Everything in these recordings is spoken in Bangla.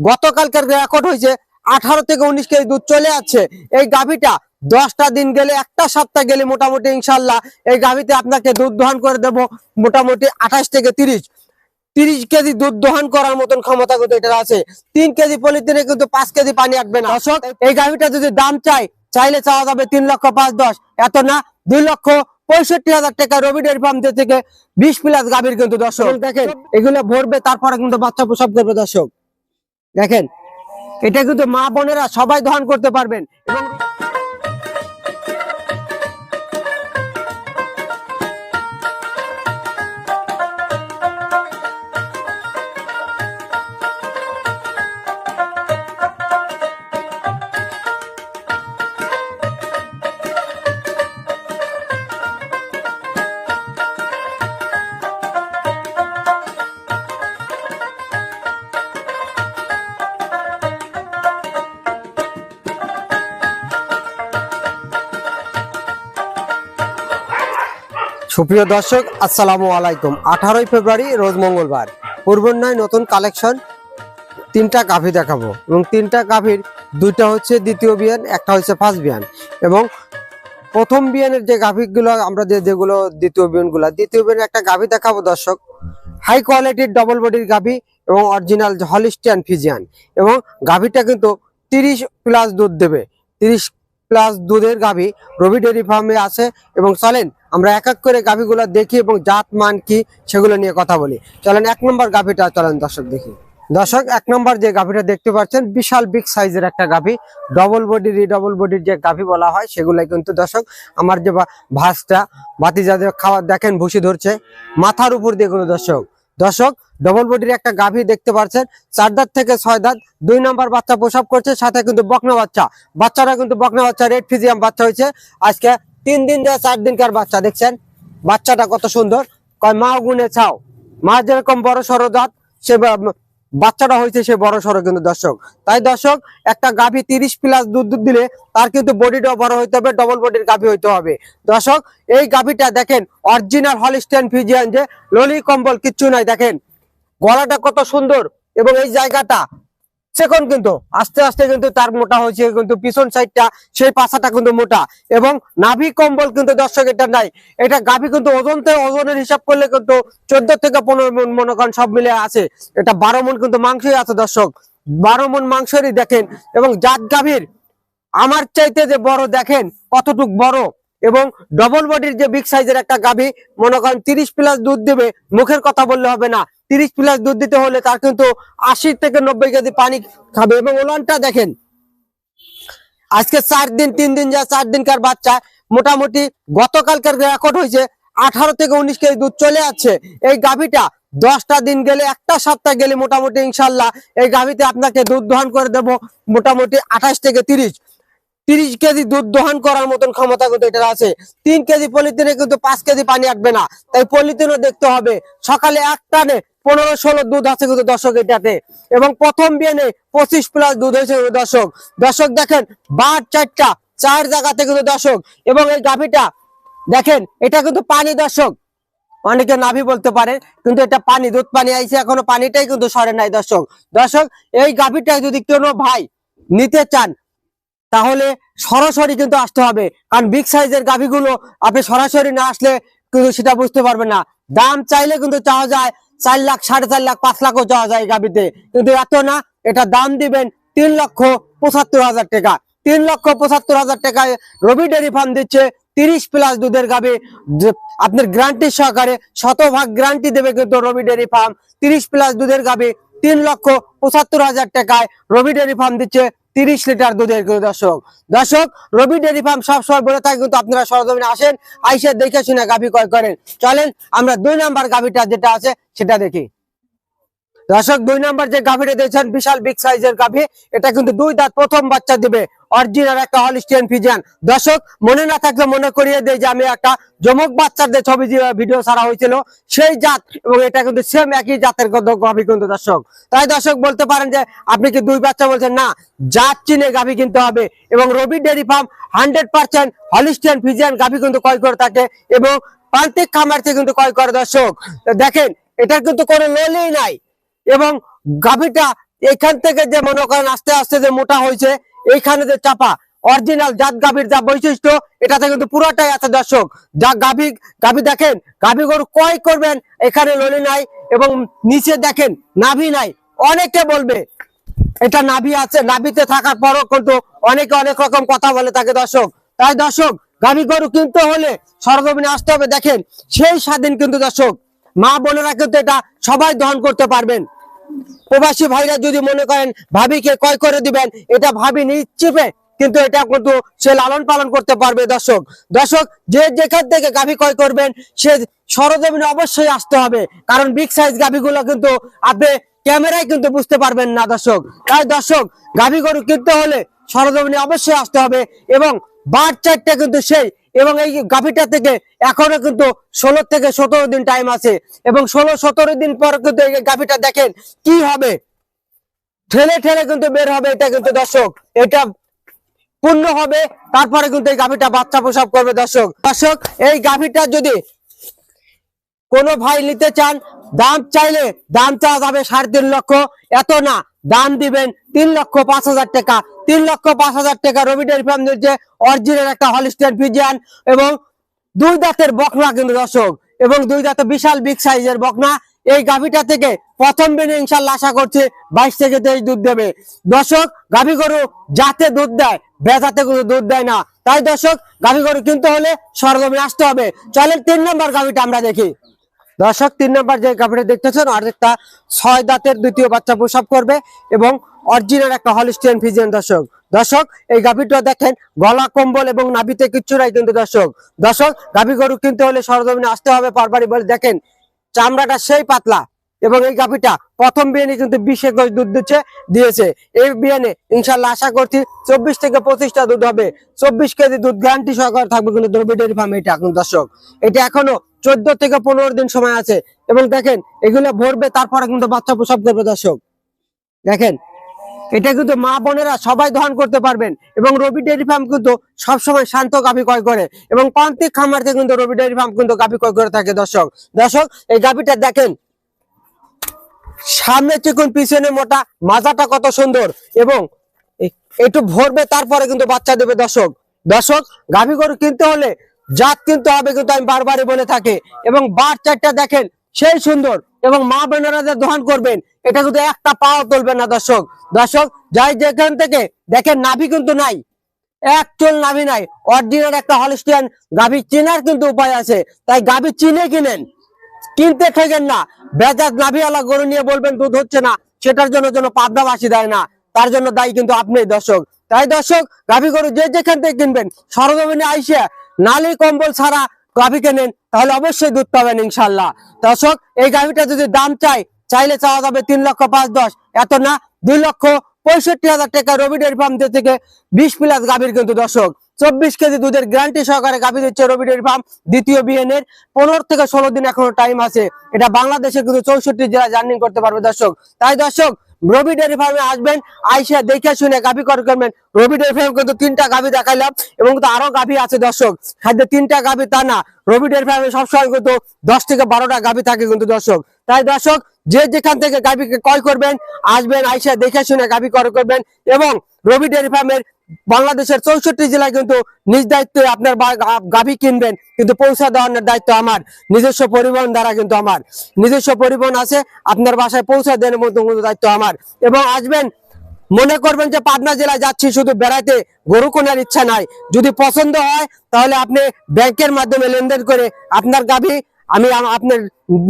গতকালকার রেকর্ড হয়েছে আঠারো থেকে উনিশ কেজি দুধ চলে যাচ্ছে এই গাভিটা দশটা দিন গেলে একটা সপ্তাহ গেলে মোটামুটি ইনশাল্লাহ এই গাভিতে আপনাকে দুধ দহন করে দেব মোটামুটি আঠাশ থেকে তিরিশ। তিরিশ কেজি দুধ দহন করার মতন ক্ষমতা কিন্তু এটা আছে। তিন কেজি পলিথিনে কিন্তু পাঁচ কেজি পানি আটবে না। দর্শক এই গাভিটা যদি দাম চাই চাইলে চাওয়া যাবে তিন লক্ষ পাঁচ দশ। এত না দুই লক্ষ পঁয়ষট্টি হাজার টাকা রবি ডেয়ারি ফার্ম থেকে বিশ প্লাস গাভীর কিন্তু দর্শক দেখেন। এগুলো ভরবে তারপরে কিন্তু বাচ্চা প্রসব করবে দর্শক। দেখেন এটা কিন্তু মা বোনেরা সবাই দহন করতে পারবেন। এবং সুপ্রিয় দর্শক, আসসালামু আলাইকুম। আঠারোই ফেব্রুয়ারি, রোজ মঙ্গলবার। পূর্বন্যায় নতুন কালেকশন, তিনটা গাভী দেখাবো। এবং তিনটা গাভীর দুইটা হচ্ছে দ্বিতীয় বিয়ান, একটা হচ্ছে ফার্স্ট বিয়ান। এবং প্রথম বিয়ানের যে গাভীগুলো, আমরা যে যেগুলো দ্বিতীয় বিয়ানগুলো, দ্বিতীয় বিয়ানের একটা গাভী দেখাবো দর্শক। হাই কোয়ালিটির ডবল বডির গাভী এবং অরিজিনাল হলিস্টিয়ান ফিজিয়ান এবং গাভীটা কিন্তু তিরিশ প্লাস দুধ দেবে। তিরিশ প্লাস দুধের গাভী। রবি ডেয়ারি ফার্মে আছে এবং চলেন আমরা এক এক করে গাভীগুলো দেখি এবং জাত, মান কি সেগুলো নিয়ে কথা বলি। চলেন এক নম্বর গাভীটা চলেন দর্শক দেখি। দর্শক, এক নম্বর যে গাভীটা দেখতে পাচ্ছেন, বিশাল বিগ সাইজের একটা গাভী। ডবল বডির ডবল বডির যে গাভী বলা হয়, সেগুলাই কিন্তু দর্শক আমার যে ভাসটা, বাতি যাদের খাওয়া দেখেন, ভুসি ধরছে। মাথার উপর দিয়ে কোনো দর্শক দর্শক ডবল বডির একটা গাভী দেখতে পাচ্ছেন। চার দাঁত থেকে ছয় দাঁত, দুই নম্বর বাচ্চা প্রসব করছে, সাথে কিন্তু বকনা বাচ্চা। বাচ্চারা কিন্তু বকনা বাচ্চা রেড ফিজিয়াম বাচ্চা হয়েছে। আজকে তিন দিন দেওয়া চার দিনকার বাচ্চা, দেখছেন? বাচ্চাটা কত সুন্দর। কয়, মা গুনে ছাও। মা যেরকম বড় সরো দাঁত, সে বাচ্চাটা হয়েছে সে বড় সড়ো কিন্তু দর্শক। তাই দর্শক, একটা গাভী তিরিশ প্লাস দুধ দুধ দিলে তার কিন্তু বডিটাও বড় হইতে হবে ডবল বডির গাভী হইতে হবে। দর্শক, এই গাভীটা দেখেন অরিজিনাল হলিস্টেন ফিজিয়ান যে ললি কম্বল কিচ্ছু নাই, দেখেন। গলাটা কত সুন্দর এবং এই জায়গাটা সেকন্ড কিন্তু আস্তে আস্তে কিন্তু তার মোটা হয়েছে, কিন্তু পিছন সাইডটা সেই পাশাটা কিন্তু মোটা। এবং নাভি কম্বল কিন্তু দর্শক এটা নাই। এটা গাভী কিন্তু ওজন ওজনের হিসাব করলে কিন্তু চোদ্দ থেকে পনেরো মন মনে করেন সব মিলে আছে। এটা বারো মন কিন্তু মাংসই আছে দর্শক। বারো মন মাংসেরই দেখেন। এবং জাত গাভীর, আমার চাইতে যে বড় দেখেন, কতটুক বড়? এবং ডবল বডির যে বিগ সাইজের একটা গাভী, মনে করেন তিরিশ প্লাস দুধ দেবে, মুখের কথা বললে হবে না। তিরিশ প্লাস দুধ দিতে হলে তার কিন্তু আশি থেকে নব্বই কেজি পানি খাবে এবং ওলানটা দেখেন। আজকে চার দিন, তিন দিন যা চার দিনকার বাচ্চা। মোটামুটি গতকালকার রেকর্ড হয়েছে, আঠারো থেকে উনিশ কেজি দুধ চলে যাচ্ছে এই গাভীটা দশটা দিন গেলে, একটা সপ্তাহ গেলে মোটামুটি ইনশাল্লাহ এই গাভীতে আপনাকে দুধ দহন করে দেব মোটামুটি আঠাশ থেকে তিরিশ। তিরিশ কেজি দুধ দহন করার মতন ক্ষমতা কিন্তু এটা আছে। তিন কেজি পলিথিনে কিন্তু পাঁচ কেজি পানি আটবে না। তাই পলিথিনও দেখতে হবে। সকালে এক টানে পনেরো ষোলো দুধ আছে কিন্তু দর্শক এটাতে। এবং প্রথম বিয়ানে পঁচিশ প্লাস দুধ হয়েছে কিন্তু দর্শক। দর্শক দেখেন বার চারটা, চার জায়গাতে কিন্তু দর্শক। এবং এই গাভীটা, দেখেন, এটা কিন্তু পানি দর্শক। অনেকে নাভি বলতে পারে, কিন্তু এটা পানি, দুধ পানি আইছে, এখনও পানিটাই কিন্তু সরে নাই দর্শক। দর্শক, এই গাভীটা যদি কোনো ভাই নিতে চান তাহলে সরাসরি কিন্তু আসতে হবে। কারণ বিগ সাইজের গাভীগুলো আপনি সরাসরি না আসলে কিন্তু সেটা বুঝতে পারবেন না। দাম চাইলে কিন্তু চাওয়া যায় চার লাখ, সাড়ে চার লাখ, পাঁচ লাখও চাওয়া যায় গাভীতে। কিন্তু এত না, এটা দাম দিবেন তিন লক্ষ পঁচাত্তর হাজার টাকা। তিন লক্ষ পঁচাত্তর হাজার টাকায় রবি ডেয়ারি ফার্ম দিচ্ছে তিরিশ প্লাস দুধের গাভী। আপনার গ্যারান্টি সহকারে শতভাগ গ্যারান্টি দেবে কিন্তু রবি ডেয়ারি ফার্ম। তিরিশ প্লাস দুধের গাভী তিন লক্ষ পঁচাত্তর হাজার টাকায় রবি ডেয়ারি ফার্ম দিচ্ছে তিরিশ লিটার দুধের কিন্তু দর্শক। দর্শক, রবি ডেয়ারি ফার্ম সবসময় বলে থাকে, কিন্তু আপনারা সরজমিনে আসেন, আইসে দেখে শুনে গাভি ক্রয় করেন। চলেন, আমরা দুই নাম্বার গাভিটা যেটা আছে, সেটা দেখি। দর্শক, দুই নাম্বার যে গাভিটা দিয়েছেন, বিশাল বিগ সাইজের গাভি, এটা কিন্তু দুই দাঁত প্রথম বাচ্চা দিবে। অরিজিনাল একটা হলিস্টিয়ান ফিজিয়ান দর্শক, মনে না থাকলে মনে করিয়ে দেয় যে আমি একটা জমক বাচ্চাদের ছবি ভিডিও ছাড়া হয়েছিল, সেই জাত এবং এটা কিন্তু সেম একই জাতের গাভী কিন্তু দর্শক। তাই দর্শক বলতে পারেন যে আপনি কি দুই বাচ্চা বলছেন? না, জাত চিনে গাভী কিনতে হবে এবং Robi dairy farm hundred percent Holstein Friesian গাভী কিন্তু ক্রয় করে থাকে এবং প্রান্তিক খামার থেকে কিন্তু ক্রয় করে দর্শক। দেখেন, এটার কিন্তু কোনো লোলই নাই এবং গাভীটা এখান থেকে যে মনে করেন আস্তে আস্তে যে মোটা হয়েছে, এইখানে যে চাপা, অরিজিনাল জাত গাভীর যা বৈশিষ্ট্য, এটাতে কিন্তু পুরোটাই আছে দর্শক। যা গাভী গাভী দেখেন, গাভী গরু কয় করবেন, এখানে ললি নাই এবং নিচে দেখেন, নাভি নাই। অনেকে বলবে, এটা নাভি আছে, নাভিতে থাকার পরও কিন্তু অনেকে অনেক রকম কথা বলে থাকে দর্শক। তাই দর্শক, গাভী গরু কিনতে হলে সরজমিনে আসতে হবে। দেখেন, সেই স্বাধীন কিন্তু দর্শক। মা বোনেরা কিন্তু এটা সবাই দহন করতে পারবেন। প্রবাসী ভাইরা যদি মনে করেন ভাবিকে কয় করে দিবেন, এটা ভাবি নিশ্চিপে কিন্তু এটা কিন্তু সে লালন পালন করতে পারবে দর্শক। দর্শক, যে যেখান থেকে গাভী ক্রয় করবেন, সে সরজমিনে অবশ্যই আসতে হবে। কারণ বিগ সাইজ গাভীগুলো কিন্তু আপনি ক্যামেরায় কিন্তু বুঝতে পারবেন না দর্শক। তাই দর্শক, গাভী গরু কিনতে হলে সরজমিনে অবশ্যই আসতে হবে এবং বার চারটা কিন্তু সেই, এবং এই গাভীটা থেকে এখনও কিন্তু ষোলো থেকে সতেরো দিন টাইম আছে। এবং ষোলো সতেরো দিন পর কিন্তু এই গাভীটা দেখেন কি হবে। ঠেলে ঠেলে কিন্তু বের হবে এটা কিন্তু দর্শক। এটা পূর্ণ হবে, তারপরে কিন্তু এই গাভীটা বাচ্চা প্রসাব করবে দর্শক। দর্শক, এই গাভীটা যদি কোনো ভাই নিতে চান, দাম চাইলে দাম চাওয়া যাবে সাড়ে তিন লক্ষ। এত না দাম দিবেন তিন লক্ষ পাঁচ হাজার টাকা। তিন লক্ষ পাঁচ হাজার টাকা রবিটের ফার্ম দিচ্ছে অরিজিনাল একটা হলিস্টেন ফিজিয়ান এবং দুই দাঁতের বকনা কিন্তু দর্শক, এবং দুই দাঁতে বিশাল বিগ সাইজের বকনা। এই গাভীটা থেকে প্রথম দিনে ইনশাল্লাহ আশা করছি বাইশ থেকে তেইশ দুধ দেবে। দর্শক, গাভী গরু যাতে দুধ দেয়, বেজাতে কোনো দুধ দেয় না। তাই দর্শক, গাভী গরু কিনতে হলে সরগমে আসতে হবে। চলেন তিন নম্বর গাভীটা আমরা দেখি। দর্শক, তিন নম্বর যে গাভীটা দেখতেছেন আর একটা ছয় দাঁতের দ্বিতীয় বাচ্চা প্রসব করবে এবং অরিজিনাল একটা হলিস্টিয়ান ফিজিয়ান দর্শক। দর্শক, এই গাভীটা দেখেন, গলা, কম্বল এবং নাভিতে কিচ্ছু নাই কিন্তু দর্শক। দর্শক, গাভী গরু কিনতে হলে সরজমিনে আসতে হবে পারবারি বলে দেখেন, চামড়াটা সেই পাতলা এবং এই গাভীটা প্রথম বিয়ানে কিন্তু বিশ একুশ দুধ দিচ্ছে, দিয়েছে। এই বিয়ানে ইনশাল্লাহ আশা করছি চব্বিশ থেকে পঁচিশটা দুধ হবে। চব্বিশ কেজি দুধ গ্যারান্টি সহকারে থাকবে কিন্তু দ্রব্য ডেয়ারি ফার্ম এটা এখন দর্শক। এটা এখনও চোদ্দ থেকে পনেরো দিন সময় আছে। এবং দেখেন, এগুলো ভরবে, তারপরে কিন্তু বাচ্চা প্রসব করবে দর্শক দেখেন, এটা কিন্তু মা বোনেরা সবাই দহন করতে পারবেন। এবং রবি ডেয়ারি ফার্ম কিন্তু সবসময় শান্ত গাভী ক্রয় করে। এবং প্রান্তিক খামার থেকে কিন্তু রবি ডেয়ারি ফার্ম কিন্তু গাভী ক্রয় করে থাকে, দর্শক। দর্শক, এই গাভীটা দেখেন, সামনে চিকুন, পিছনে মোটা, মাজাটা কত সুন্দর। এবং একটু ভরবে, তারপরে কিন্তু বাচ্চা দেবে, দর্শক। দর্শক, গাভী গরু কিনতে হলে জাত কিনতে হবে কিন্তু আমি বারবারই বলে থাকি। এবং বার চারটা দেখেন, সেই সুন্দর। এবং মা বোনেরা যে দহন করবেন, এটা কিন্তু একটা পাও তুলবে না দর্শক। দর্শক, যাই যেখান থেকে, দেখেন নাভি কিন্তু নাই। এক চুল নাভি নাই। অরিজিনাল একটা হলিস্টিয়ান গাভী চেনার কিন্তু উপায় আছে। তাই গাভী চিনে কিনেন। কিনতে ঠেকেন না। বেজাত নাভিওয়ালা গরু নিয়ে বলবেন, দুধ হচ্ছে না। সেটার জন্য যেন পাবনাবাসী দেয় না। তার জন্য দায়ী কিন্তু আপনি দর্শক। তাই দর্শক, গাভী গরু যে যেখান থেকে কিনবেন, সরজমিনে আইসে নালি কম্বল ছাড়া গাভী কেনেন তাহলে অবশ্যই দুধ পাবেন ইনশাল্লাহ। দর্শক, এই গাভীটা যদি দাম চাই চাইলে চাওয়া যাবে তিন লক্ষ পাঁচ দশ। এত না, দুই লক্ষ পঁয়ষট্টি হাজার টাকা রবি ডেয়ারি ফার্ম থেকে বিশ প্লাস গাভীর কিন্তু দর্শক। চব্বিশ কেজি দুধের গ্যারান্টি সহকারে গাভী দিচ্ছে রবি ডেয়ারি ফার্ম, দ্বিতীয় বিএনের পনেরো থেকে ষোলো দিন এখনও টাইম আছে। এটা বাংলাদেশে কিন্তু চৌষট্টি জেলা জার্নি করতে পারবে দর্শক। তাই দর্শক রবি ডেয়ারি ফার্মে আসবেন, আইসা দেখে শুনে গাভী কর করবেন। রবি ডেয়ারি ফার্ম কিন্তু তিনটা গাভী দেখাইলাম এবং তো আরও গাভী আছে দর্শক। খাদ্য তিনটা গাভী তা না, রবি ডেয়ারি ফার্মে সবসময় কিন্তু দশ থেকে বারোটা গাভী থাকে কিন্তু দর্শক। তাই দর্শক যে যেখান থেকে গাভীকে ক্রয় করবেন, আসবেন, আইসা দেখে শুনে গাভী ক্রয় করবেন এবং রবি ডেয়ারি ফার্মের বাংলাদেশের চৌষট্টি জেলায় কিন্তু নিজ দায়িত্বে আপনার গাভী কিনবেন, কিন্তু পৌঁছা দেওয়ানোর দায়িত্ব আমার। নিজস্ব পরিবহন দ্বারা কিন্তু আমার। নিজস্ব পরিবহন আছে, আপনার বাসায় পৌঁছা দেওয়ার মতো দায়িত্ব আমার। এবং আসবেন, মনে করবেন যে পাবনা জেলায় যাচ্ছি, শুধু বেড়াতে গরু কেনার ইচ্ছা নাই। যদি পছন্দ হয়, তাহলে আপনি ব্যাংকের মাধ্যমে লেনদেন করে আপনার গাভী আমি আপনার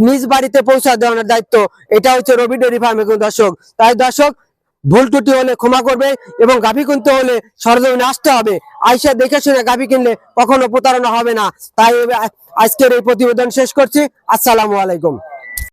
নিজ বাড়িতে পৌঁছা দেওয়ানোর দায়িত্ব। এটা হচ্ছে রবি ডেরি ফার্মের দর্শক। তাই দর্শক, ভুল ত্রুটি হলে ক্ষমা করবে এবং গাভী কিনতে হলে সরজমিনে আসতে হবে। আইসা দেখে শুনে গাভী কিনলে কখনো প্রতারণা হবে না। তাই আজকের এই প্রতিবেদন শেষ করছি। আসসালামু আলাইকুম।